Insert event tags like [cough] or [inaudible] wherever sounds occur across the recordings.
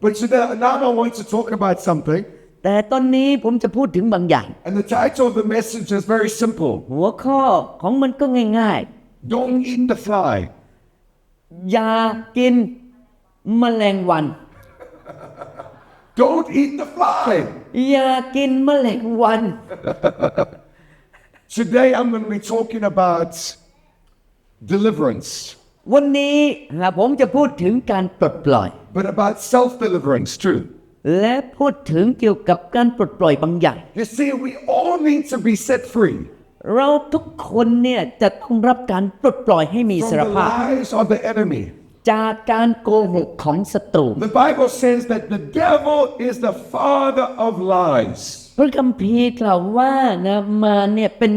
But today, now I want to talk about something, แต่ตอนนี้ผมจะพูดถึงบางอย่าง and the title of the message is very simple หัวข้อของมันก็ง่าย Don't eat the fly. ๆ อย่ากินแมลงวัน Don't eat the fly. อย่ากินแมลงวัน [laughs] Today, I'm going to be talking about deliverance, วันนี้นะผมจะพูดถึงการปลดปล่อย but about self deliverance too. และพูดถึงเกี่ยวกับการปลดปล่อยบางอย่าง You see, we all need to be set free เราทุกคนเนี่ยจะต้องรับการปลดปล่อยให้มีอิ from สร the ภาพ lies of the enemy. จากการโกหกของศัตรู The Bible says that the devil is the father of lies. พระคัมภีร์กล่าวว่านะมารเนี่ยเป็น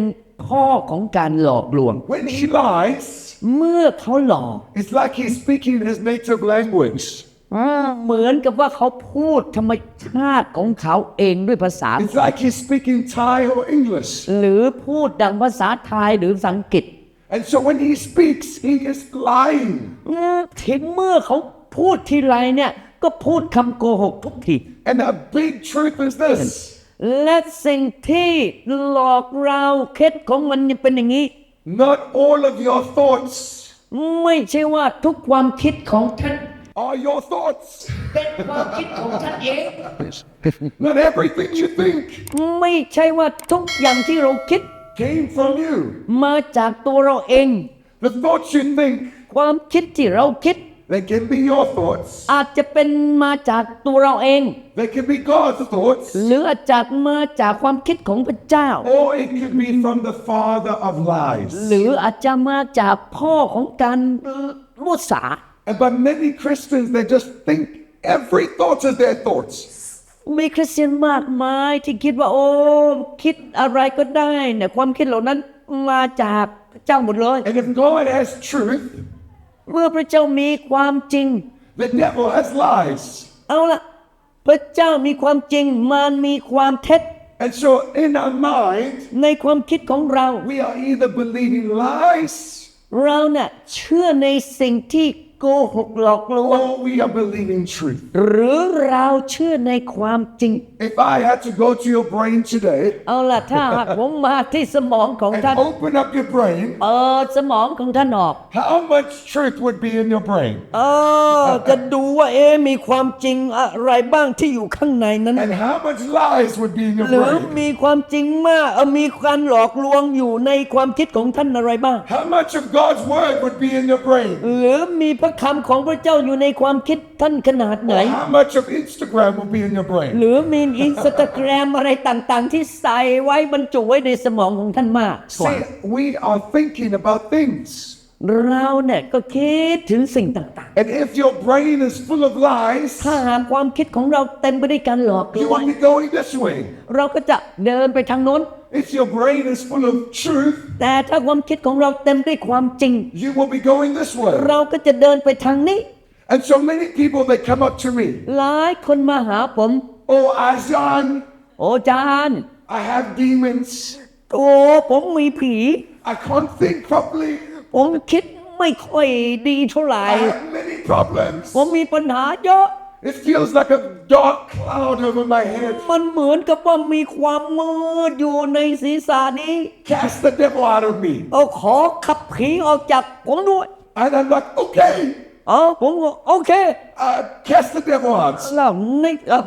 พ่อของการหลอกลวง When he lies, เมื่อเขาหลอก it's like he's speaking his native language. อ่าเหมือนกับว่าเขาพูดธรรมชาติของเขาเองด้วยภาษา It's like he's speaking Thai or English. หรือพูดดังภาษาไทยหรือภาษาอังกฤษ And so when he speaks, he is lying. อืมถึงเมื่อเขาพูดทีไรเนี่ย ก็พูดคำโกหกทุกที And the big truth is this และสิ่งที่หลอกเราเคล็ดของมันเนี่ยเป็นอย่างนี้ not all of your thoughts ไม่ใช่ว่าทุกความคิดของท่าน are your thoughts. เป็นความคิดของท่านเอง Not everything you think ไม่ใช่ว่าทุกอย่างที่เราคิด came from you. มาจากตัวเราเอง The thoughts you think, ความคิดที่เราคิด they can be your thoughts. อาจจะเป็นมาจากตัวเราเอง They can be God's thoughts. หรืออาจจะมาจากความคิดของพระเจ้า Or it could be from the father of lies. หรืออาจจะมาจากพ่อของการมุสา And but many Christians, they just think every thought is their thoughts. มีคริสเตียนมากมายที่คิดว่าโอ้คิดอะไรก็ได้เนี่ยความคิดเหล่านั้นมาจากพระเจ้าหมดเลย And if God has truth, เมื่อพระเจ้ามีความจริง the devil has lies. เอาละพระเจ้ามีความจริงมันมีความเท็จ And so in our mind, ในความคิดของเรา we are either believing lies เราเนี่ยเชื่อในสิ่งที่ โกหกหลอกลวง or we are believing truth. หรือเราเชื่อในความจริง If I had to go to your brain today เอาล่ะถ้าหากผมมาที่สมองของท่าน and open up your brain, เปิดสมองของท่านออก how much truth would be in your brain? เออ จะดูว่าเอ๊ะมีความจริงอะไรบ้างที่อยู่ข้างในนั้น And how much lies would be in your หรือ brain? มีความจริงมากเออมีการหลอกลวงอยู่ในความคิดของท่านอะไรบ้าง How much of God's word would be in your brain? หรือมีพระคำของพระเจ้าอยู่ในความคิดท่านขนาดไหน How much of Instagram will be in your brain? หรือมีอินสตาแกรมอะไรต่างๆ ที่ใส่ไว้บรรจุไว้ในสมองของท่านมากกว่า See, we are thinking about things. เราเนี่ยก็คิดถึงสิ่งต่าง And if your brain is full of lies, ๆ ถ้าหากความคิดของเราเต็มไปด้วยการหลอกล you วง will be going this way. เราก็จะเดินไปทางโน้น If your brain is full of truth, แต่ถ้าความคิดของเราเต็มด้วยความจริง you will be going this way. เราก็จะเดินไปทางนี้ And so many people they come up to me. หลายคนมาหาผม Oh, Azan, โอจารย์ I have demons. โอ้ผมมีผี I can't think properly. ผมคิดไม่ค่อยดีเท่าไหร่ I have many problems. ผมมีปัญหาเยอะ It feels like a dark cloud over my head. มันเหมือนกับว่ามีความมืดอยู่ในศีรษะนี้ Cast the devil out of me. เอาขอขับผีออกจากผมด้วย And I'm like, okay, เออผมก็โอเค uh, cast the devil out. แล้วในเอ่อ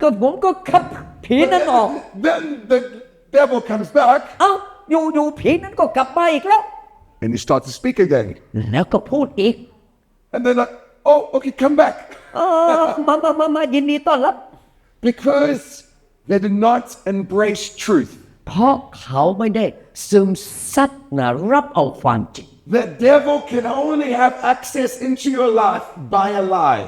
ก็ผมก็ขับผีนั้นออก Then the devil comes back เอ้าอยู่อยู่ผีนั้นก็กลับมาอีกแล้ว and he starts to speak again. แล้วก็พูดอีก And they're like, oh, okay, come back. เออมามามามายินดีต้อนรับ Because they did not embrace truth. เพราะเขาไม่ได้ซึมซับนะรับเอาความจริง The devil can only have access into your life by a lie.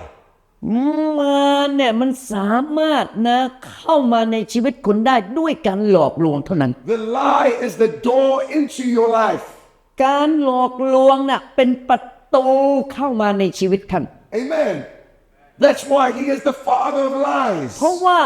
มันเนี่ยมันสามารถนะเข้ามาในชีวิตคุณได้ด้วยการหลอกลวงเท่านั้น The lie is the door into your life. การหลอกลวงน่ะเป็นประตูเข้ามาในชีวิตท่าน Amen. That's why he is the father of lies. เพราะว่า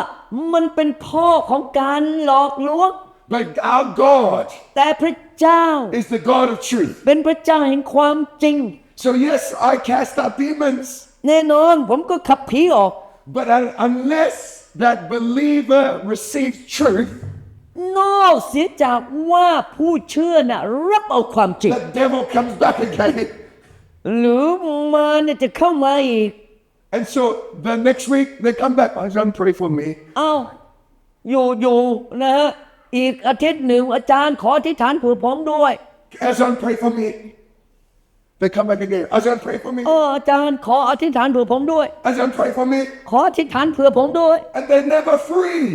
มันเป็นพ่อของการหลอกลวง But our God แต่พระเจ้า is the God of truth. เป็นพระเจ้าแห่งความจริง So yes, I cast out demons, แน่นอนผมก็ขับผีออก But un- unless that believer receives truth, นอกเสียจากว่าผู้เชื่อน่ะรับเอาความจริง the devil comes back again. หรือมาเนี่ยจะเข้ามาอีก And so the next week they come back. I don't pray for me. เอาอยู่อยู่นะฮะอีกอาทิตย์หนึ่งอาจารย์ขออธิษฐานเผื่อผมด้วย Azan, pray for me. They come back again. Azan, pray for me. เอออาจารย์ขออธิษฐานเผื่อผมด้วย Azan, pray for me. ขออธิษฐานเผื่อผมด้วย And they're never free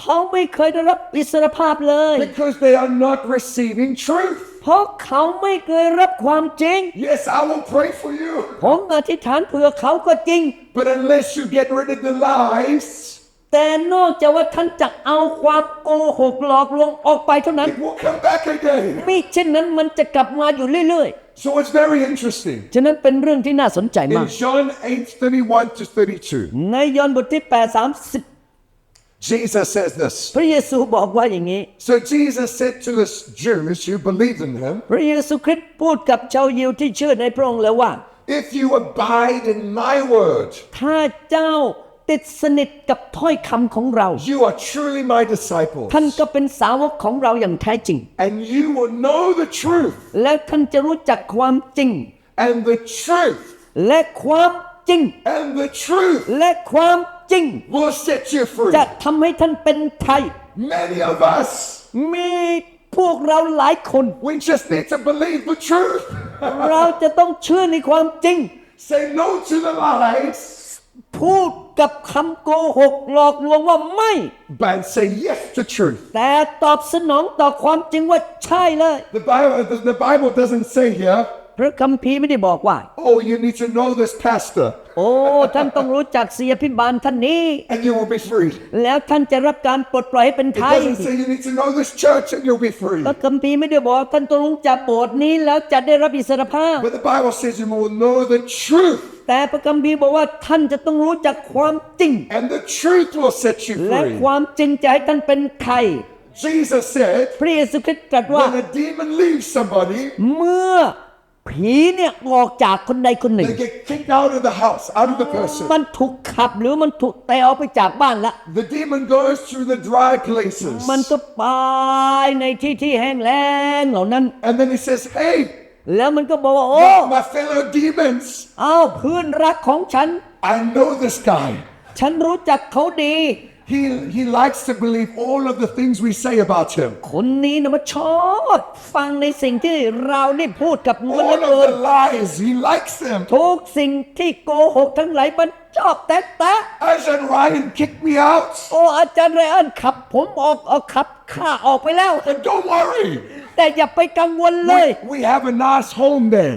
เขาไม่เคยได้รับอิสรภาพเลย because they are not receiving truth. เพราะเขาไม่เคยรับความจริง Yes, I will pray for you. ผมอธิษฐานเผื่อเขาก็จริง But unless you get rid of the lies, แต่นอกจากว่าท่านจะเอาความโกหกหลอกลวงออกไปเท่านั้น it will come back again. ไม่เช่นนั้นมันจะกลับมาอยู่เรื่อย So it's very interesting. ๆฉะนั้นเป็นเรื่องที่น่าสนใจมา In ก John 8 31 to 32, ในยอห์นบทที่8 30 Jesus says this. พระเยซูบอกว่าอย่างนี้ So Jesus said to the Jews who believed in him, พระเยซูคริสต์พูดกับชาวยิวที่เชื่อในพระองค์แล้วว่า If you abide in my word, ถ้าเจ้าติดสนิทกับถ้อยคำของเรา you are truly my disciples. ท่านก็เป็นสาวกของเราอย่างแท้จริง And you will know the truth, และท่านจะรู้จักความจริง and the truth, และความจริง and the truth และความ จริง will set you free. จะทำให้ท่านเป็นไทย Many of us, มีพวกเราหลายคน we just need to believe the truth. เราจะต้องเชื่อในความจริง Say no to the lies, พูดกับคำโกหกหลอกลวงว่าไม่ but say yes to truth. แต่ตอบสนองต่อความจริงว่าใช่เลย The Bible, the, the Bible doesn't say here, พระคัมภีร์ไม่ได้บอกว่า oh, you need to know this pastor โอ้ท่านต้องรู้จักเสียพิบาลท่านนี้ and you will be free. แล้วท่านจะรับการปลดปล่อยให้เป็น It ไทย doesn't say you need to know this church and you'll be free. พระคัมภีร์ไม่ได้บอกว่าท่านต้องรู้จักโบสถ์นี้แล้วจะได้รับอิสรภาพ But the Bible says you will know the truth, แต่พระคัมภีร์บอกว่าท่านจะต้องรู้จักความจริง and the truth will set you และค free. วามจริงจะให้ท่านเป็นไทย Jesus said, พระเยซูคริสต์ตรัสว่า when a demon leaves somebody, เมื่อ ผีเนี่ยออกจากคนใดคนหนึ่ง they get kicked out of the house, out of the person. มันถูกขับหรือมันถูกเตะออกไปจากบ้านละ The demon goes through the dry places. มันก็ไปในที่ที่แห้งแล้งเหล่านั้น And then he says, Hey, แล้วมันก็บอกว่าโอ้ my, my fellow demons, อ้าวเพื่อนรักของฉัน I know this guy. ฉันรู้จักเขาดี He, he likes to believe all of the things we say about him. คนนี้นะมันชอบฟังในสิ่งที่เราได้พูดกับมันเหลือ All เกิ of น the lies, he likes them. ทุกสิ่งที่โกหกทั้งหลายมันชอบแตะแตะ Ajahn Ryan kicked me out. โอ้อาจารย์ไรอันขับ ผมออกเอาขับข้าออกไปแล้ว And don't worry, แต่อย่าไปกังวลเลย we, we have a nice home there.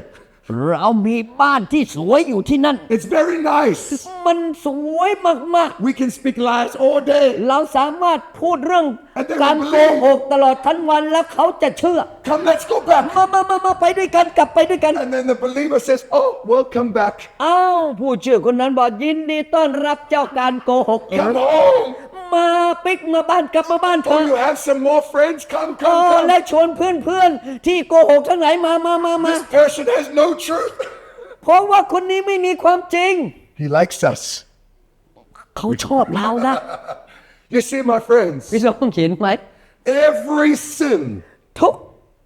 เรามีบ้านที่สวยอยู่ที่นั่น It's very nice. มันสวยมาก We can speak lies all day. ๆ เราสามารถพูดเรื่อง And they การ will โก believe. หกตลอดทั้งวันแล้วเขาจะเชื่อ Come, let's go back. มามามามาไปด้วยกันกลับไปด้วยกัน And then the believer says, Oh, welcome back. อ้าวผู้เชื่อคนนั้นบอกยินดีต้อนรับเจ้าการโกหก Come home. มาปิกมาบ้านกลับมาบ้านเถ Oh, อะ you have some more friends? Come, เอ come, อ come. และชวนเพื่อนเพื่อนๆ ที่โกหกทั้งหลายมามามามา This person has no truth. เพราะว่าคนนี้ไม่มีความจริง He likes us. เขาชอบเรานะ You see, my friends, พี่น้องเห็นไหม every sin ทุก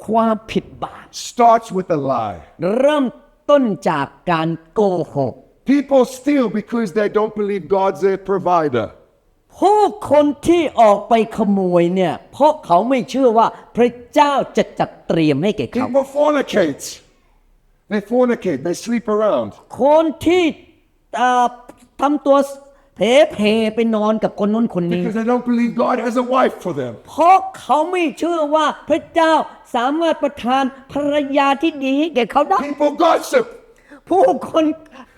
ความผิดบาป starts with a lie. เริ่มต้นจากการโกหก People steal because they don't believe God's their provider. ผู้คนที่ออกไปขโมยเนี่ยเพราะเขาไม่เชื่อว่าพระเจ้าจะจัดเตรียมให้แก่เขา People fornicate. They fornicate. They sleep around. คนที่เอ่อทำตัวเพเพไปนอนกับคนนู้นคนนี้ Because they don't believe God has a wife for them. เพราะเขาไม่เชื่อว่าพระเจ้าสามารถประทานภรรยาที่ดีให้แก่เขาได้ People gossip ผู้คน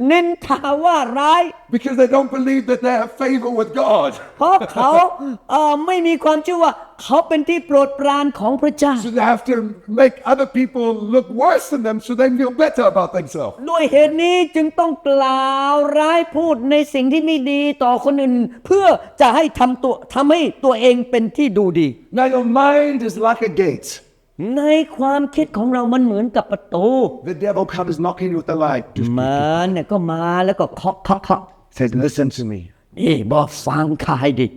เน้นทาว่าร้าย because they don't believe that they have favor with God. เพราะเขาเอ่อไม่มีความเชื่อว่าเขาเป็นที่โปรดปรานของพระเจ้า So they have to make other people look worse than them so they feel better about themselves. ด้วยเหตุนี้จึงต้องกล่าวร้ายพูดในสิ่งที่ไม่ดีต่อคนอื่น เพื่อจะให้ทำตัวทำให้ตัวเองเป็นที่ดูดี Now your mind is like a gate. ในความคิดของเรามันเหมือนกับประตู The devil comes knocking with the light. มันเนี่ยก็มาแล้วก็เคาะเคาะเคาะ Says, listen to me. นี่บอกฟังข้าให้ดี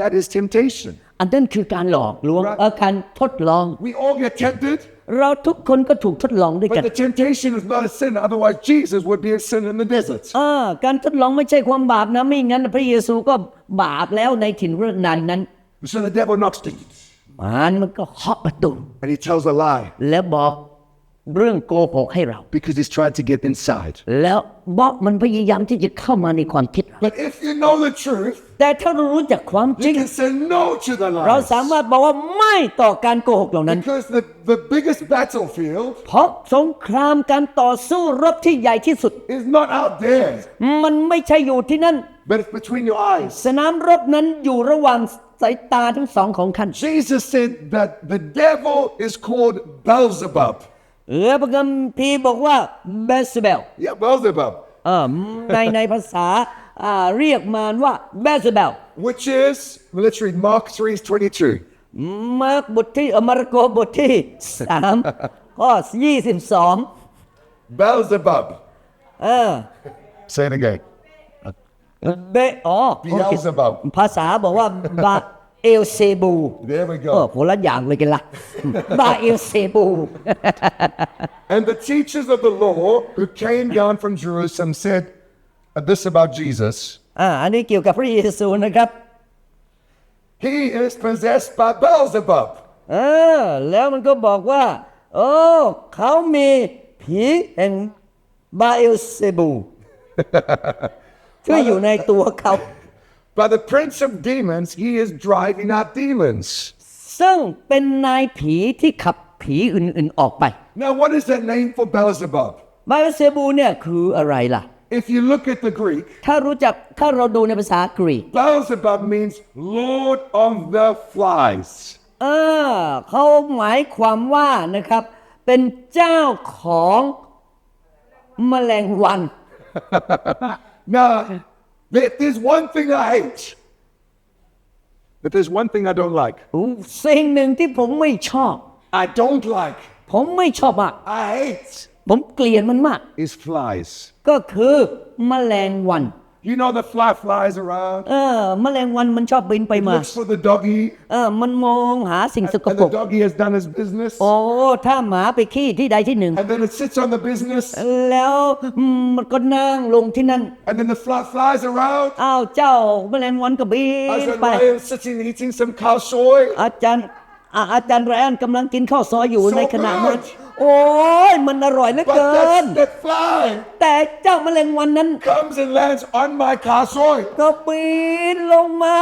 That is temptation. อันนั้นคือการหลอกลวง Right. เออการทดลอง We all get tempted, เราทุกคนก็ถูกทดลองด้วยกัน but the temptation is not a sin. Otherwise, Jesus would be a sin in the desert. อ่าการทดลองไม่ใช่ความบาปนะไม่งั้นพระเยซูก็บาปแล้วในถิ่นเรื่องนั้นนั้น So the devil knocks to you, มันมันก็เคาะประตู and he tells a lie แล้วบอกเรื่องโกหกให้เรา because he's trying to get inside. แล้วบอกมันพยายามที่จะเข้ามาในความคิดเรา But if you know the truth, แต่ถ้าเรารู้จักความจริ you ง can say no to the เรา lies. สามารถบอกว่าไม่ต่อการโกหกเหล่านั้น Because the, the biggest battlefield เพราะสงครามการต่อสู้รบที่ใหญ่ที่สุด is not out there, มันไม่ใช่อยู่ที่นั่น but it's between your eyes. สนามรบนั้นอยู่ระหว่าง สายตาทั้งสองของท่าน Jesus said that the devil is called Beelzebub. เออพระคัมภีร์บอกว่าเบสเบล Yeah, Beelzebub, เออในในภาษาอ่าเรียกมันว่าเบสเบล which is, well, let's read Mark 3 22. มาร์กบทที่เออมาระโกบทที่สามข้อยี่สิบสอง Beelzebub. เออ Say it again. เบอ๋อโอเค Beelzebub. ภาษาบอกว่าบาเอลเซบู There we เออ go. คนละอย่างเลยกันละบาเอลเซบู [laughs] [laughs] And the teachers of the law who came down from Jerusalem said uh, this about Jesus อ่าอันนี้เกี่ยวกับพระเยซูนะครับ He is possessed by Beelzebub. เออแล้วมันก็บอกว่า โอ้เขามีผีแห่งบาเอลเซบู [laughs] ที่อยู่ในตัวเขา By the prince of demons, he is driving out demons. ซึ่งเป็นนายผีที่ขับผีอื่นๆออกไป Now, what is that name for Beelzebub? บาเอลเซบูเนี่ยคืออะไรล่ะ If you look at the Greek, ถ้ารู้จักถ้าเราดูในภาษากรีก Beelzebub means Lord of the Flies. เออเขาหมายความว่านะครับ เป็นเจ้าของแมลงวัน Now, [laughs] there- there's one thing I hate. But there's one thing I don't like. สิ่งหนึ่งที่ผมไม่ชอบ I don't like, ผมไม่ชอบมาก I hate, ผมเกลียดมันมาก is flies. ก็คือแมลงวัน You know the fly flies around, เออแมลงวันมันชอบบินไปมา looks for the doggy, เออ มันมองหาสิ่งสก and ปร the ก doggy has done his business, โอ้ ถ้าหมาไปขี้ที่ใดที่หนึ่ง and then it sits on the business, แล้วมันก็นั่งลงที่นั่น and then the fly flies around. อ้าวเจ้าแมลงวันก็บิน As the ไป lion sitting eating some cow soy, อาจารย์อ่าอาจารย์ไรอันกำลังกินข้าวซอยอยู่ So ในขณะนั้น good โอ้ยมันอร่อยเหลือ but เกิน that, that fly แต่เจ้าแมลงวันนั้น comes and lands on my cow soy. ก็ปีนลงมา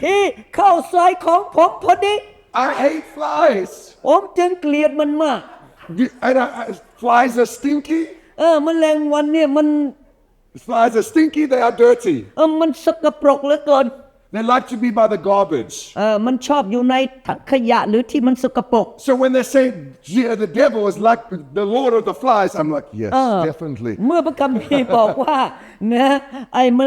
ที่ข้าวซอยของผมพอดี I hate flies. ผมจึงเกลียดมันมาก You- And I, I- flies are stinky. เออแมลงวันเนี่ยมัน Flies are stinky. They are dirty. เออมันสกปรกเหลือเกิน They like to be by the garbage. เออมันชอบอยู่ในถังขยะหรือที่มันสกปรก So when they say "Yeah, the devil is like the Lord of the flies, I'm like, yes, เออ definitely. เมื่อพระคัมภีร์บอกว่านะไอ้มะ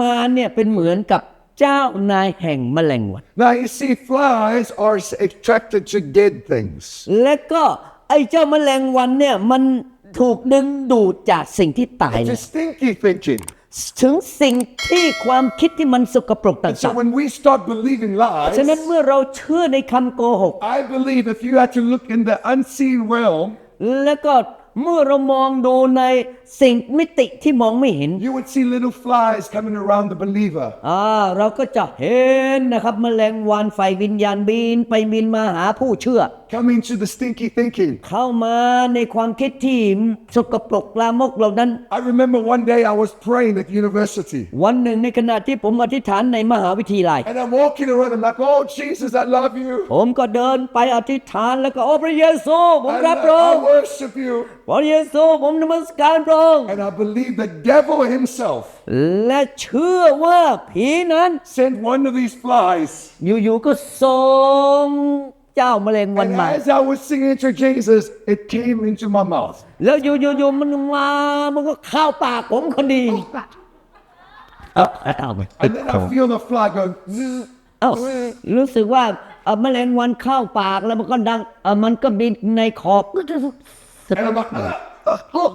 มารเนี่ยเป็นเหมือนกับเจ้านายแห่งแมลงวัน Now you see, flies are attracted to dead things. และก็ไอ้เจ้าแมลงวันเนี่ยมันถูกดึงดูดจากสิ่งที่ตาย To แล้ว stinky thinking. ถึงสิ่งที่ความคิดที่มันสกปรกต่า So ง when we start believing ๆฉะนั้น lies, เมื่อเราเชื่อในคำโกหก I believe if you had to look in the unseen realm, แล้วก็ เมื่อเรามองดูในสิ่งมิติที่มองไม่เห็น you would see little flies coming around the believer. อ่าเราก็จะเห็นนะครับแมลงวันไฟวิญญาณบินไปบินมาหาผู้เชื่อ Coming to the stinky thinking. เข้ามาในความคิดที่สกปรกลามกเหล่านั้น I remember one day I was praying at university. วันหนึ่งในขณะที่ผมอธิษฐานในมหาวิทยาลัย And I'm walking around, I'm like, oh, Jesus, I love you. ผมก็เดินไปอธิษฐานแล้วก็โอ้พระเยซูผม And รัก I, พระองค์ I worship you. พระเยซูผมนมัสการพระองค์ And I believe the devil himself และเชื่อว่าผีนั้น sent one of these flies. อยู่ๆก็ส่งเจ้าแมลงวัน And มา as I was singing to Jesus, it came into my mouth. แล้วอยู่ๆๆมันมา มันก็เข้าปากผมคนดีเอ้าเอาไป And then I feel the fly go, "Zzz." เอ้ารู้สึกว่าเอ่อแมลงวันเข้าปากแล้วมันก็ดังเอ่อมันก็บินในขอบ and I'm like, "Ah, ah, oh."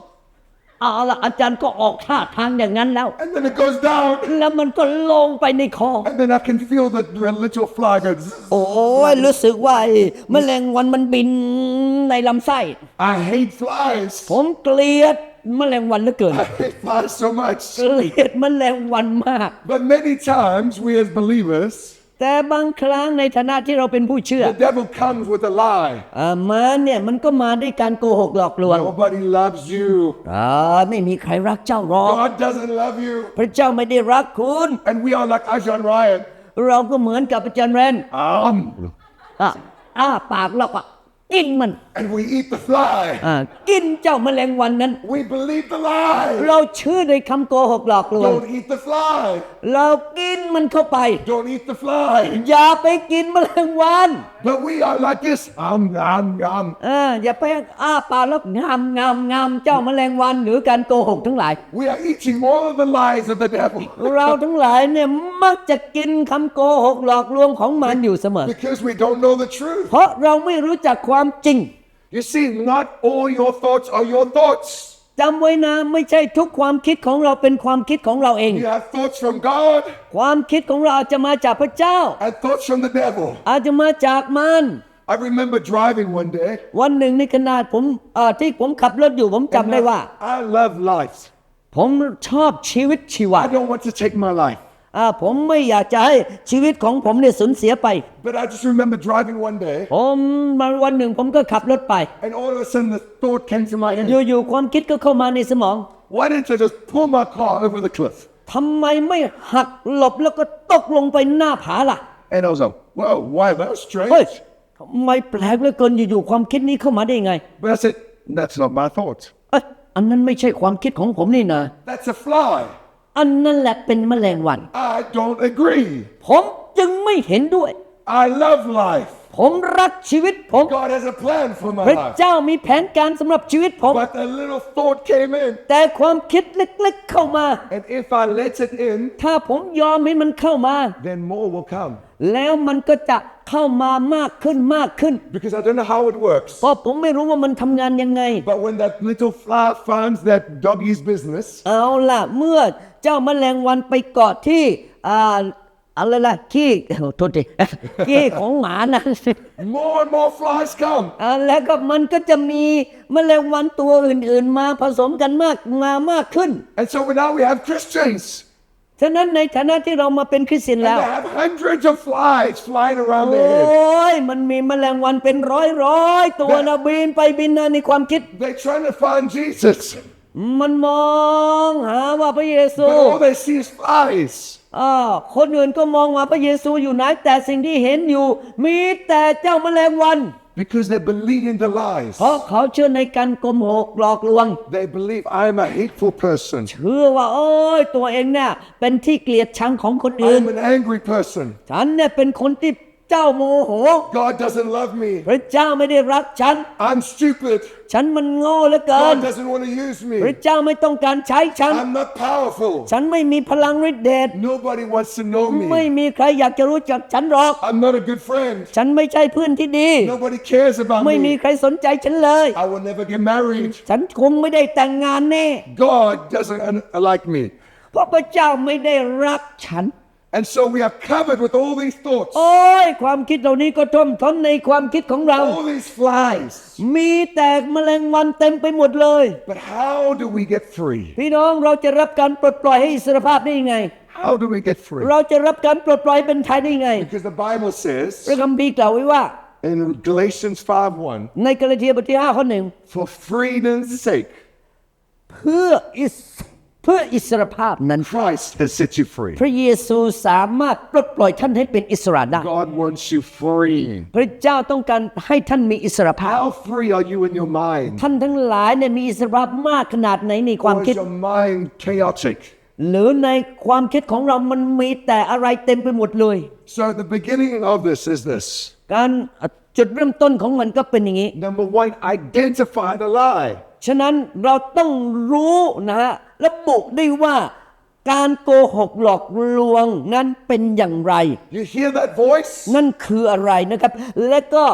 เอาละอาจารย์ก็ออกท่าทางอย่างนั้นแล้ว And then it goes down. แล้วมันก็ลงไปในคอ And then I can feel the little fly go. zzz. โอ้ยรู้สึกว่าไอ้แมลงวันมันบินในลำไส้ I hate flies. ผมเกลียดแมลงวันเหลือเกิน I hate flies so much. เกลียดแมลงวันมาก But many times, we as believers, แต่บางครั้งในฐานะที่เราเป็นผู้เชื่อ the devil comes with a lie. อ่ามาเนี่ยมันก็มาด้วยการโกหกหลอกลวง Nobody loves you. อ่าไม่มีใครรักเจ้าหรอก God doesn't love you. พระเจ้าไม่ได้รักคุณ And we are like Ajahn Ryan. เราก็เหมือนกับอาจารย์แรน Um, อะอ้าปากเราก็ กินมัน and we eat the fly. อ่ากินเจ้าแมลงวันนั้น We believe the lie. เราเชื่อในคำโกหกหลอกลวง Don't eat the fly. เรากินมันเข้าไป Don't eat the fly. อย่าไปกินแมลงวัน But we are like this. Um, um, um. เอออย่าไปอ้าปากแล้วงามงามงามเจ้าแมลงวันหรือการโกหกทั้งหลาย We are eating all of the lies of the devil เราทั้งหลายเนี่ยมักจะกินคำโกหกหลอกลวงของมันอยู่เสมอ because we don't know the truth. เพราะเราไม่รู้จักความจริง You see, not all your thoughts are your thoughts. จำไว้นะไม่ใช่ทุกความคิดของเราเป็นความคิดของเราเอง You have thoughts from God ความคิดของเราอาจจะมาจากพระเจ้า and thoughts from the devil. อาจจะมาจากมัน I remember driving one day. วันหนึ่งในขณะผมเอ่อที่ผมขับรถอยู่ผมจำได้ว่า I love life. ผมชอบชีวิตชีวา I don't want to take my life. อ่าผมไม่อยากจะให้ชีวิตของผมเนี่ยสูญเสียไป But I just remember driving one day, ผมมาวันหนึ่งผมก็ขับรถไป and all of a sudden the thought came to my head อยู่ๆความคิดก็เข้ามาในสมอง why didn't I just pull my car over the cliff? ทำไมไม่หักหลบแล้วก็ตกลงไปหน้าผาล่ะ And I was like, whoa, why? That was เฮ้ย strange. ทำไมแปลกเหลือเกินอยู่ๆความคิดนี้เข้ามาได้ยังไง But I said, that's not my thought. เอ้ยอันนั้นไม่ใช่ความคิดของผมนี่นะ That's a fly. อันนั้นแหละเป็นแมลงวัน I don't agree. ผมจึงไม่เห็นด้วย I love life. ผมรักชีวิตผม God has a plan for พ my ระ life. เจ้ามีแผนการสำหรับชีวิตผม But a little thought came in. แต่ความคิดเล็กๆเข้ามา And if I let it in, ถ้าผมยอมให้มันเข้ามา then more will come. แล้วมันก็จะ เข้ามามากขึ้นมากขึ้น Because I don't know how it works. เพราะผมไม่รู้ว่ามันทำงานยังไง But when that little fly finds that doggy's business, เอาล่ะเมื่อเจ้าแมลงวันไปเกาะที่อ่าอะไรล่ะขี้โอ้โทษที ขี้ของหมานะ more and more flies come. อ่าแล้วก็มันก็จะมีแมลงวันตัวอื่นๆ มาผสมกันมากมามากขึ้น And so now we have Christians. ฉะนั้นในฐานะที่เรามาเป็นคริสเตียน And แล้ว they have hundreds of flies flying around โอ their head. ้ยมันมีแมลงวันเป็นร้อยร้อยๆตัวนะบินไปบินมาในความคิด They're trying to find Jesus. มันมองหาว่าพระเยซู But all they see is flies. อ่าคนอื่นก็มองว่าพระเยซูอยู่ไหนแต่สิ่งที่เห็นอยู่ มีแต่เจ้าแมลงวัน Because they believe in the lies. เพราะเขาเชื่อในการโกมหกหลอกลวง They believe I'm a hateful person. เชื่อว่าโอ้ยตัวเองเนี่ยเป็นที่เกลียดชังของคนอื่น I'm an angry person. ฉันเนี่ยเป็นคนที่ เจ้าโมโห God doesn't love me. พระเจ้าไม่ได้รักฉัน I'm stupid. ฉันมันโง่เหลือเกิน God doesn't want to use พระ me. เจ้าไม่ต้องการใช้ฉัน I'm not powerful. ฉันไม่มีพลังฤทธิ์เดช Nobody wants to know ไม่ me. มีใครอยากจะรู้จักฉันหรอก I'm not a good friend. ฉันไม่ใช่เพื่อนที่ดี Nobody cares about ไม่มี me. ใครสนใจฉันเลย I will never get married. ฉันคงไม่ได้แต่งงานแน่ God doesn't un- like me. เพราะพระเจ้าไม่ได้รักฉัน And so we are covered with all these thoughts, โอ้ยความคิดเหล่านี้ก็ท่วมท้นในความคิดของเรา all these flies. มีแต่แมลงวันเต็มไปหมดเลย But how do we get free? พี่น้องเราจะรับการปลดปล่อยให้อิสรภาพได้ยังไง How do we get free? เราจะรับการปลดปล่อยเป็นไทยได้ยังไง Because the Bible พระ says คัมภีร์กล่าวไว้ว่า in Galatians 5 1, ในกาลาเทียบทที่5ข้อหนึ่ง for freedom's sake, เพื่ออิส เพื่ออิสรภาพนั้น Christ has set you free. พระเยซูสามารถปลดปล่อยท่านให้เป็นอิสระได้ God wants you free. พระเจ้าต้องการให้ท่านมีอิสรภาพ How free are you in your mind? ท่านทั้งหลายเนี่ยมีอิสรภาพมากขนาดไหนในความ Or คิด is your mind chaotic? หรือในความคิดของเรามันมีแต่อะไรเต็มไปหมดเลย So the beginning of this is this. การจุดเริ่มต้นของมันก็เป็นอย่างนี้ Number one, identify the lie. ฉะนั้นเราต้องรู้นะฮะ ระบุได้ว่าการโกหกหลอกลวงนั้นเป็นอย่างไร You hear that voice? นั่นคืออะไรนะครับ และก็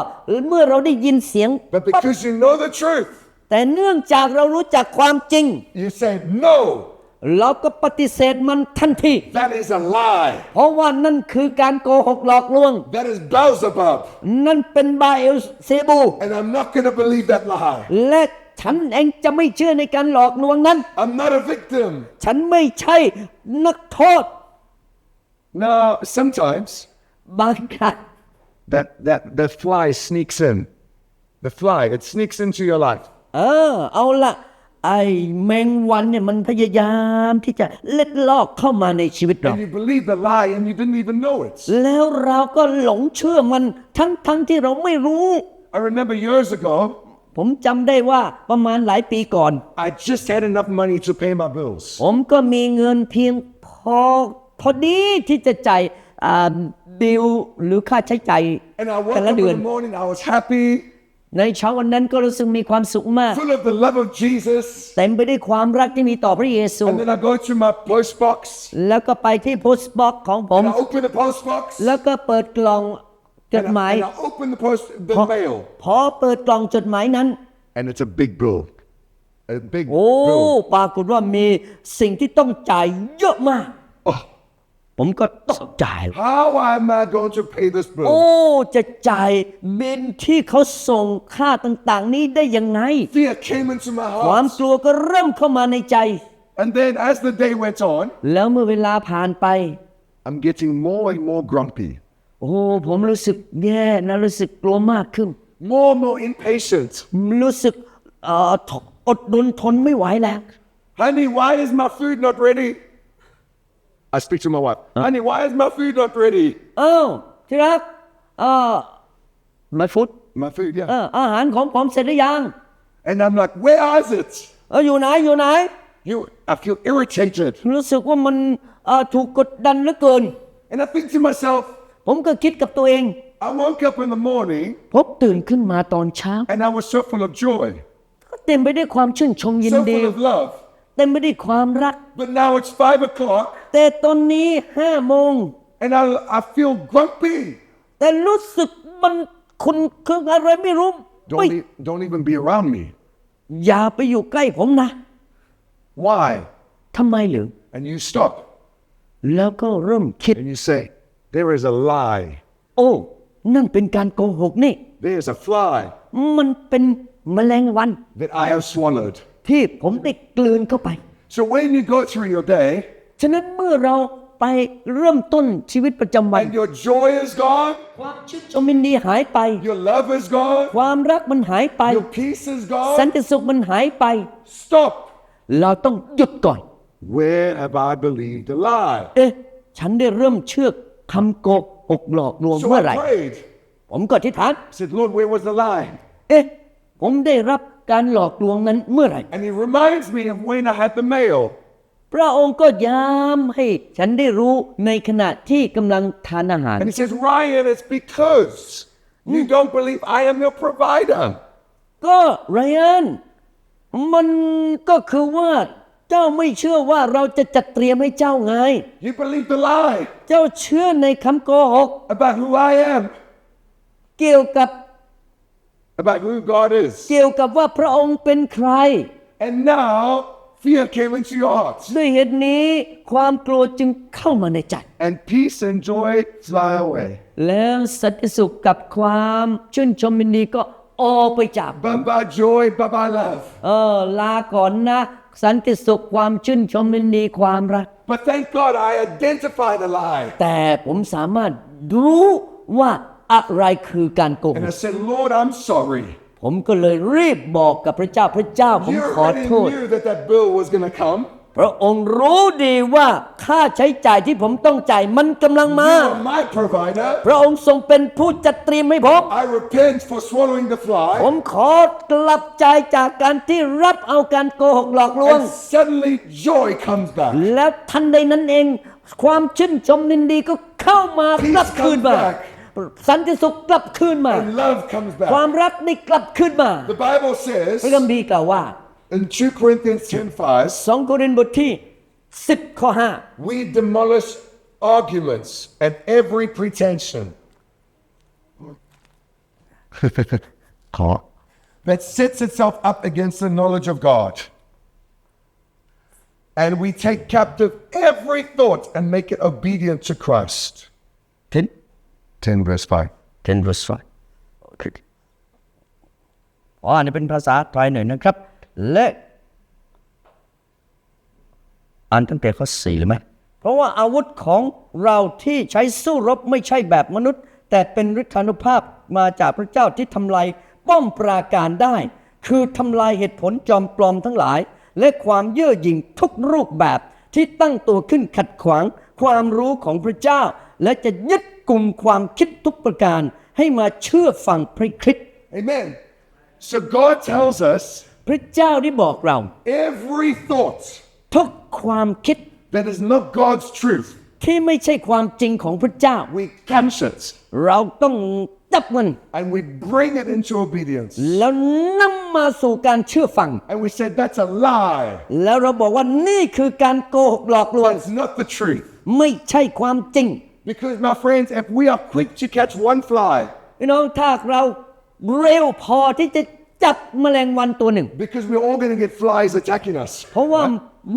เมื่อเราได้ยินเสียง But because you know the truth, แต่เนื่องจากเรารู้จักความจริง You said, No, เราก็ปฏิเสธมันทันที that is a lie. เพราะว่านั่นคือการโกหกหลอกลวง That is Beelzebub. นั่นเป็นบาเอลเซบู And I'm not going to believe that lie. และ ฉันเองจะไม่เชื่อในการหลอกลวงนั้น I'm not a victim. ฉันไม่ใช่นักโทษ No, sometimes บางครั้ง that, that the fly sneaks in. The fly, it sneaks into your life. เออ เอาละไอ้แมงวันเนี่ยมันพยายามที่จะเล็ดลอกเข้ามาในชีวิตเรา And you believe the lie and you didn't even know it. แล้วเราก็หลงเชื่อมันทั้งทั้งที่เราไม่รู้ I remember years ago, ผมจำได้ว่าประมาณหลายปีก่อน I just had enough money to pay my bills. ผมก็มีเงินเพียงพอพอดีที่จะจ่ายอ่าบิลหรือค่าใช้จ่าย And I woke แต่ up ละ in เดือน the morning, I was happy, ในเช้าวันนั้นก็รู้สึกมีความสุขมาก full of the love of Jesus. เต็มไปด้วยความรักที่มีต่อพระเยซู And then I go to my post box แล้วก็ไปที่โพสต์บ็อกของผม and I open the post box แล้วก็เปิดกล่อง จด and หมาย I, and I open the post the พอ mail พอเปิดกล่องจดหมายนั้น and it's a big bill. A big โอ้ bill. ปรากฏว่ามีสิ่งที่ต้องจ่ายเยอะมาก Oh, ผมก็ต้องจ่าย how am I going to pay this โอ้ bill? จะจ่ายบินที่เขาส่งค่าต่างๆ นี้ได้ยังไง Fear came into my ความ heart. กลัวก็เริ่มเข้ามาในใจ And then as the day went on, แล้วเมื่อเวลาผ่านไป I'm getting more and more grumpy, โอ้ผมรู้สึกแย่นะรู้สึกกลัวมากขึ้น more and more impatient. รู้สึกเอ่อทอดทนทนไม่ไหวแล้ว Honey, why is my food not ready? I speak to my wife. Honey, why is my food not ready? เอ้าที่รักเออมาฟุต My food, เอ yeah. ออาหารของผมเสร็จหรือยัง And I'm like, where is it? เอออยู่ไหนอยู่ไหน You, I feel irritated. รู้สึกว่ามันเอ่อถูกกดดันเหลือเกิน And I think to myself, ผมก็คิดกับตัวเอง I woke up in the morning ผมตื่นขึ้นมาตอนเช้า and I was so full of joy, ก็เต็มไปด้วยความชื่นชมยิน so ดี full of love. เต็มไปด้วยความรัก But now it's five o'clock แต่ตอนนี้ห้าโมง and I, I feel grumpy. แต่รู้สึกมันคุณคืออะไรไม่รู้ Don't, ไม่ e- don't even be around me. อย่าไปอยู่ใกล้ผมนะ Why? ทำไมหรือ And you stop แล้วก็เริ่มคิด and you say, there is a lie. โอ้ นั่นเป็นการโกหกนี่ There's a fly มันเป็นแมลงวัน that I have swallowed. ที่ผมได้กลืนเข้าไป So when you go through your day ฉะนั้นเมื่อเราไปเริ่มต้นชีวิตประจำวัน and your joy is gone, ความชื่นชมยินดีหายไป your love is gone, ความรักมันหายไป your peace is สัน gone, ติสุขมันหายไป stop. เราต้องหยุดก่อน Where have I believed a lie? เอ๊ะ ฉันได้เริ่มเชื่อ คำโกหกหลอกลวง So เมื่อไหร่ I prayed. ผมก็อธิษฐาน I said, Lord, where was the lie? เอ๊ะ ผมได้รับการหลอกลวงนั้นเมื่อไหร่ And he reminds me of when I had the mail. พระองค์ก็ย้ำให้ฉันได้รู้ในขณะที่กำลังทานอาหาร And he says, Ryan, it's because you don't believe I am your provider. ก็ไรอันมันก็คือว่า เจ้าไม่เชื่อว่าเราจะจัดเตรียมให้เจ้าไง You believe the lie เจ้าเชื่อในคำโกหก about who I am, เกี่ยวกับ about who God is. เกี่ยวกับว่าพระองค์เป็นใคร And now fear came into your heart. ด้วยเหตุนี้ความกลัวจึงเข้ามาในใจ And peace and joy fly away. แล้วสันติสุขกับความชื่นชมยินดีก็ออกไปจาก Bye bye joy, bye bye love. เออลาก่อนนะ สันติสุขความชื่นชมยินดีความรัก But thank God I identified the lie. แต่ผมสามารถรู้ว่าอะไรคือการโกห And I ก said, Lord, I'm sorry. ผมก็เลยรีบบอกกับพระเจ้าพระเจ้าผม You ขอ already โทษ knew that that bill was going to come. พระองค์รู้ดีว่าค่าใช้จ่ายที่ผมต้องจ่ายมันกำลังมา You are my provider. พระองค์ทรงเป็นผู้จัดเตรียมให้ผม I repent for swallowing the ผ fly. มขอกลับใจจากการที่รับเอาการโกหกหลอกลวง And suddenly joy comes back. แล้วทันใดนั้นเอง ความชื่นชมยินดีก็เข้ามากลับคืนมา comes back สันติสุขกลับคืนมา And love comes ควา back. มรักนี่กลับคืนมา The Bible พระ says คัมภีร์กล่าวว่า in 2 Corinthians 10 สองโครินธ์บทที่ 10 ข้อ 5, we demolish arguments and every pretension. [laughs] that sets itself up against the knowledge of God. And we take captive every thought and make it obedient to Christ. 10 10 verse 5. 10 verse 5โอเคขออ่านเป็นภาษาไทยหน่อยนะครับ และอ่านตั้งแต่ข้อสี่เลยไหมเพราะว่าอาวุธของเราที่ใช้สู้รบไม่ใช่แบบมนุษย์ แต่เป็นฤทธานุภาพมาจากพระเจ้าที่ทำลายป้อมปราการได้ คือทำลายเหตุผลจอมปลอมทั้งหลาย และความเย่อหยิ่งทุกรูปแบบที่ตั้งตัวขึ้นขัดขวาง ความรู้ของพระเจ้า และจะยึดกลุ่มความคิดทุกประการให้มาเชื่อฟังพระคริสต์ Amen. So God tells us พระเจ้าได้บอกเรา every thought ทุกความคิด that is not God's truth, ที่ไม่ใช่ความจริงของพระเจ้า we catch it เราต้องจับมัน and we bring it into obedience. แล้วนำมาสู่การเชื่อฟัง And we said, that's a lie. แล้วเราบอกว่านี่คือการโกหกหลอกลวง That's not the truth. ไม่ใช่ความจริง Because, my friends, if we are quick to catch one fly, พี่น้องถ้าเราเร็วพอที่จะ จับแมลงวันตัวหนึ่ง because we're all going to get flies attacking us. เพราะว่า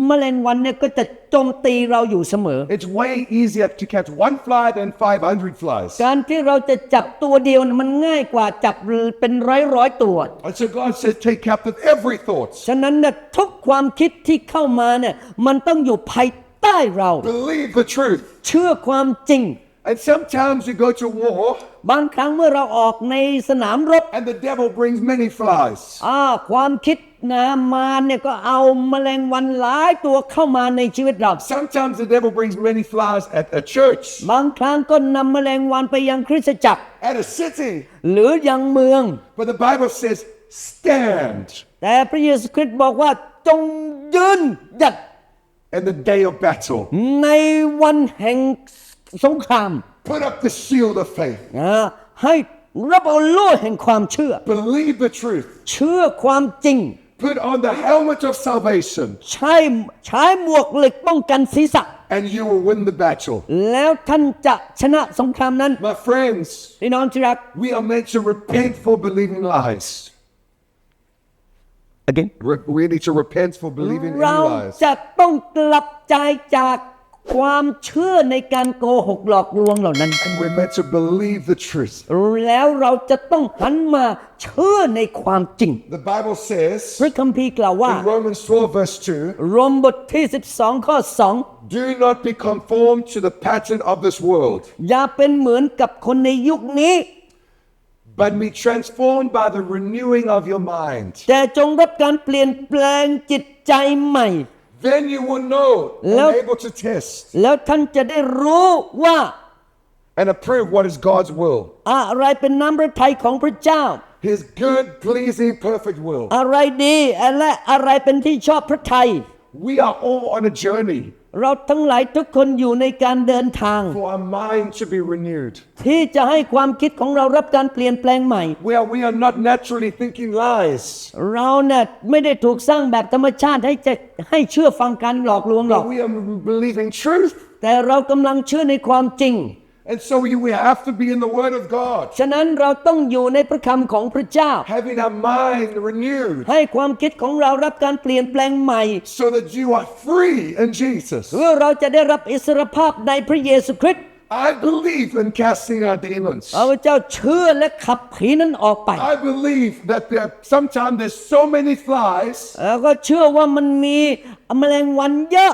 แมลงวันเนี่ยก็จะโจมตีเราอยู่เสมอ It's way easier to catch one fly than 500 flies. การที่เราจะจับตัวเดียวน่ะมันง่ายกว่าจับเป็นร้อยร้อยๆตัว And so God says, take captive every thought. ฉะนั้นเนี่ยทุกความคิดที่เข้ามาเนี่ยมันต้องอยู่ภายใต้เรา Believe the truth. เชื่อความจริง And sometimes you go to war บางครั้งเมื่อเราออกในสนามรบ and the devil brings many flies. อ่าความคิดนะมารเนี่ยก็เอาแมลงวันหลายตัวเข้ามาในชีวิตเรา Sometimes the devil brings many flies at a church, บางครั้งก็นำแมลงวันไปยังคริสตจักร at a city. หรือยังเมือง But the Bible says, stand แต่พระเยซูคริสต์บอกว่าจงยืนหยัด in the day of battle. ในวันแห่ง สงคราม Put up the shield of faith. นะให้รับเอาโล่แห่งความเชื่อ Believe the truth. เชื่อความจริง Put on the helmet of salvation, ใช้ใช้หมวกเหล็กป้องกันศีรษะ and you will win the battle. แล้วท่านจะชนะสงครามนั้น My friends, พี่น้องที่รัก we are meant to repent for believing lies. again Re- We need to repent for believing เรา any lies. จะต้องกลับใจจาก ความเชื่อในการโกหกหลอกลวงเหล่านั้น And we're meant to believe the truth. แล้วเราจะต้องหันมาเชื่อในความจริง The Bible says พระคัมภีร์กล่าวว่า in Romans 12, verse 2โรมบทที่ 12 ข้อ Do not be conformed to the pattern of this world, 2 อย่าเป็นเหมือนกับคนในยุคนี้ but be transformed by the renewing of your mind. แต่จงรับการเปลี่ยนแปลงจิตใจใหม่ Then you will know and Love- able to test แล้วท่านจะได้รู้ว่า and approve what is God's will, อะไรเป็นน้ำพระทัยของพระเจ้า His good, pleasing, perfect will. อะไรดีและอะไรเป็นที่ชอบพระทัย We are all on a journey เราทั้งหลายทุกคนอยู่ในการเดินทาง for our mind to be renewed, ที่จะให้ความคิดของเรารับการเปลี่ยนแปลงใหม่ where we are not naturally thinking lies, เราเนี่ยไม่ได้ถูกสร้างแบบธรรมชาติให้จะให้เชื่อฟังการหลอกลวงหรอก but we are believing truth. แต่เรากำลังเชื่อในความจริง And so we we have to be in the Word of God, ฉะนั้นเราต้องอยู่ในพระคำของพระเจ้า having our mind renewed, ให้ความคิดของเรารับการเปลี่ยนแปลงใหม่ so that you are free in Jesus. เพื่อเราจะได้รับอิสรภาพในพระเยซูคริสต์ I believe in casting out demons. พระเจ้าเชื่อและขับผีนั้นออกไป I believe that there sometimes there's so many flies แล้วก็เชื่อว่ามันมีแมลงวันเยอะ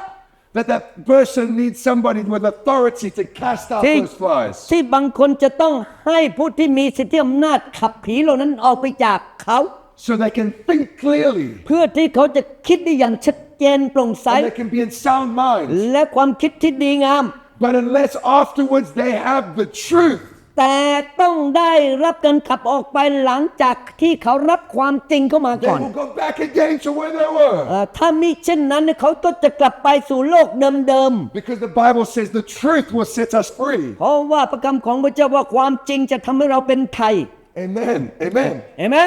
that that person needs somebody with authority to cast out ที่ those flies. ที่บางคนจะต้องให้ผู้ที่มีสิทธิอำนาจขับผีเหล่านั้นออกไปจากเขา So they can think clearly เพื่อที่เขาจะคิดได้อย่างชัดเจนโปร่งใส and they can be in sound mind. และความคิดที่ดีงาม But unless afterwards they have the truth, แต่ต้องได้รับการขับออกไปหลังจากที่เขารับความจริงเข้ามา they ก่อน will go back again to where they were. เอ่อถ้ามิเช่นนั้นเนี่ยเขาก็จะกลับไปสู่โลกเดิม Because the Bible says the truth will set us free. ๆ เพราะว่าประคำของพระเจ้าว่าความจริงจะทำให้เราเป็นไทย Amen. Amen. เห็นไหม